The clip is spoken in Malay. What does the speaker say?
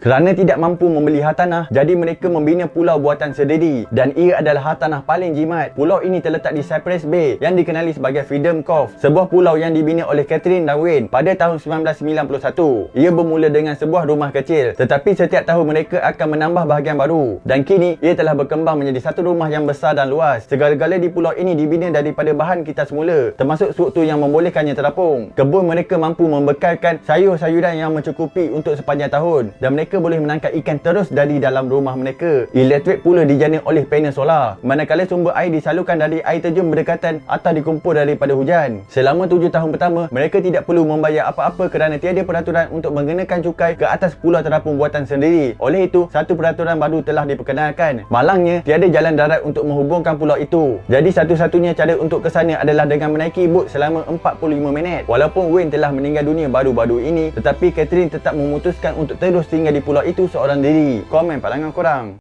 Kerana tidak mampu membeli hartanah, jadi mereka membina pulau buatan sendiri dan ia adalah hartanah paling jimat. Pulau ini terletak di Cypress Bay yang dikenali sebagai Freedom Cove, sebuah pulau yang dibina oleh Catherine dan Wayne pada tahun 1991. Ia bermula dengan sebuah rumah kecil, tetapi setiap tahun mereka akan menambah bahagian baru dan kini ia telah berkembang menjadi satu rumah yang besar dan luas. Segala-gala di pulau ini dibina daripada bahan kita semula, termasuk struktur yang membolehkannya terapung. Kebun mereka mampu membekalkan sayur-sayuran yang mencukupi untuk sepanjang tahun dan mereka mereka boleh menangkap ikan terus dari dalam rumah mereka. Elektrik pula dijana oleh panel solar. Manakala sumber air disalurkan dari air terjun berdekatan atau dikumpul daripada hujan. Selama tujuh tahun pertama, mereka tidak perlu membayar apa-apa kerana tiada peraturan untuk mengenakan cukai ke atas pulau terapung buatan sendiri. Oleh itu, satu peraturan baru telah diperkenalkan. Malangnya, tiada jalan darat untuk menghubungkan pulau itu. Jadi satu-satunya cara untuk ke sana adalah dengan menaiki bot selama 45 minit. Walaupun Wayne telah meninggal dunia baru-baru ini, tetapi Catherine tetap memutuskan untuk terus tinggal di pulau itu seorang diri. Komen pandangan korang.